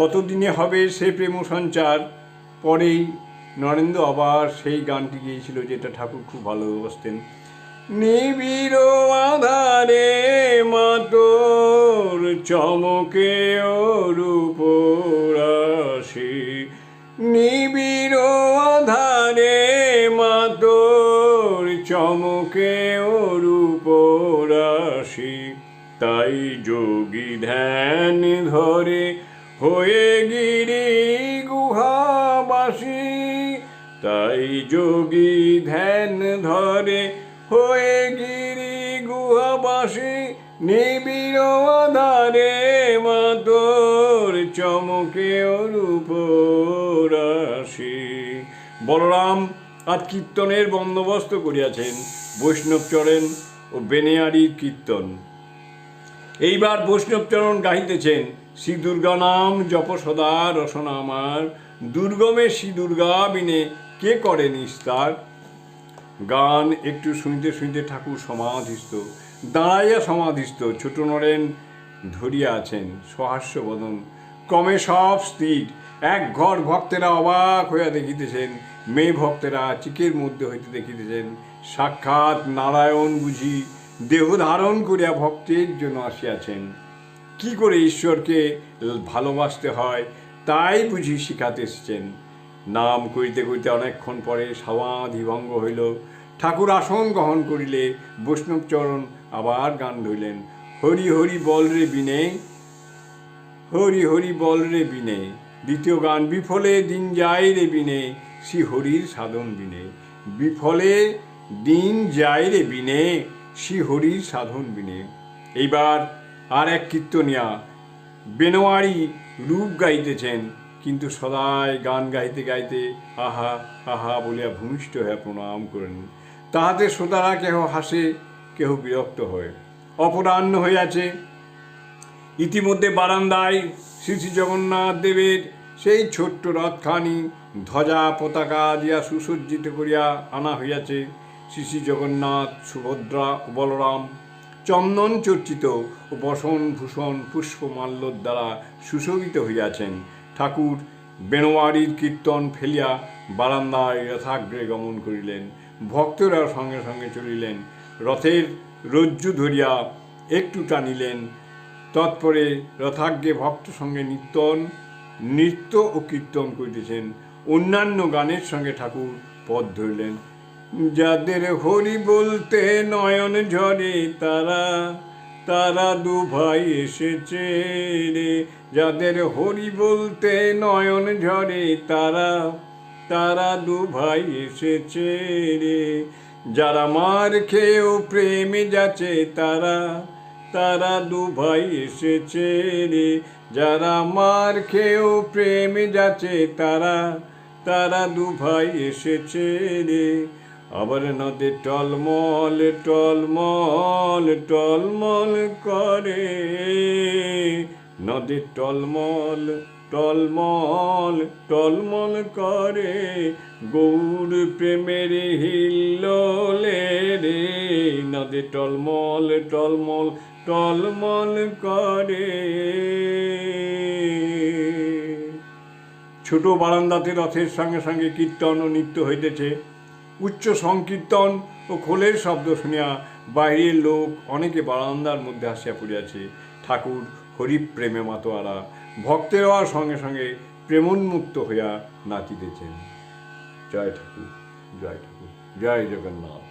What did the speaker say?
কতদিনে হবে সে প্রেম সঞ্চার? পরেই নরেন্দ্র আবার সেই গানটি গিয়েছিল যেটা ঠাকুর খুব ভালোবাসতেন। নিবিড় আধারে মাতোর চমকে রূপরাশি নিবিড় আধারে মাতোর চমকে রূপরাশি তাই যোগী ধ্যান ধরে হয়ে গিরি গুহাবাসী, তাই যোগী ধ্যান ধরে হয়ে গিরি গুহাবাসী, নিবিড় মাতোর চমকে রূপ রাশি। বলরাম আজ কীর্তনের বন্দোবস্ত করিয়াছেন বৈষ্ণবচরণ ও বেনিয়ারির কীর্তন। এইবার বৈষ্ণবচরণ গাহিতেছেন শ্রী দুর্গা নাম জপ সদা, রসনা আমার। দুর্গমে শ্রী দুর্গা বিনে কে করে নিস্তার? গান একটু শুনতে শুনতে ঠাকুর সমাধিস্থ। দাঁড়াইয়া সমাধিস্থ, ছোট নরেন ধরিয়া আছেন সহাস্য বদন। ক্রমে সব স্থির এক ঘর ভক্তেরা অবাক হইয়া দেখিতেছেন। মেয়ে ভক্তেরা চিকের মধ্যে হইতে দেখিতেছেন। সাক্ষাৎ নারায়ণ বুঝি দেহ ধারণ করিয়া ভক্তের জন্য আসিয়াছেন। কি করে ঈশ্বরকে ভালোবাসতে হয়? তাই বুঝি শিখাতে এসেছেন। নাম করিতে করিতে অনেকক্ষণ পরে সমাধি ভঙ্গ হইল। ঠাকুর আসন গ্রহণ করিলে বৈষ্ণবচরণ আবার গান ধরিলেন। হরি হরি বল রে বিনে, হরি হরি বল রে বিনে, দ্বিতীয় গান বিফলে দিন যায় রে বিনে, শ্রী হরির সাধন বিনে। বিফলে দিন যায় রে বিনে, শ্রী হরির সাধন বিনে। এইবার আর এক কীর্তনিয়া, বেনোয়ারি রূপ গাইতেছেন, কিন্তু সদাই গান গাইতে গাইতে আহা আহা বলিয়া ভূমিষ্ঠ হয়ে প্রণাম করেন। তাহাতে শ্রোতারা কেহ হাসে, কেহ বিরক্ত হয়। অপরাহ্ন হইয়াছে। ইতিমধ্যে বারান্দায় শ্রী শ্রী জগন্নাথ দেবের সেই ছোট্ট রথখানি ধ্বজা পতাকা দিয়া সুসজ্জিত করিয়া আনা হইয়াছে। শ্রী শ্রী জগন্নাথ, সুভদ্রা, বলরাম চন্দন চর্চিত ও বসন ভূষণ পুষ্পমাল্যর দ্বারা সুশোভিত হইয়াছেন। ঠাকুর বেনোয়ারির কীর্তন ফেলিয়া বারান্দায় রথাগ্রে গমন করিলেন। ভক্তরা সঙ্গে সঙ্গে চলিলেন। রথের রজ্জু ধরিয়া একটু টানিলেন। তৎপরে রথাগ্রে ভক্ত সঙ্গে নিত্যন, নৃত্য ও কীর্তন করিতেছেন। অন্যান্য গানের সঙ্গে ঠাকুর পথ ধরিলেন। যাদের হরি বলতে নয়ন ঝরে, তারা তারা দু ভাই এসেছে রে। যাদের হরি বলতে নয়ন ঝরে, তারা তারা দু ভাই এসেছে রে। যারা মার খেয়েও প্রেমে যাচ্ছে, তারা তারা দু ভাই এসেছে রে। যারা মার খেয়েও প্রেমে যাচ্ছে, তারা তারা দু ভাই এসেছে রে। আবার নদে টলমল টলমল টলমল করে। নদী টলমল টলমল টলমল করে। গৌর প্রেমের হিল্লোলে রে। নদী টলমল টলমল টলমল করে। ছোট বারান্দাতে রথের সঙ্গে সঙ্গে কীর্তন ও নৃত্য হইতেছে। উচ্চ সংকীর্তন ও খোলের শব্দ শুনিয়া বাইরের লোক অনেকে বারান্দার মধ্যে আসিয়া পড়িয়াছে। ঠাকুর হরিপ্রেমে মাতোয়ারা। ভক্তেরা সঙ্গে সঙ্গে প্রেমোন্মুক্ত হইয়া নাচিতেছেন। জয় ঠাকুর জয় ঠাকুর, জয় জগন্নাথ।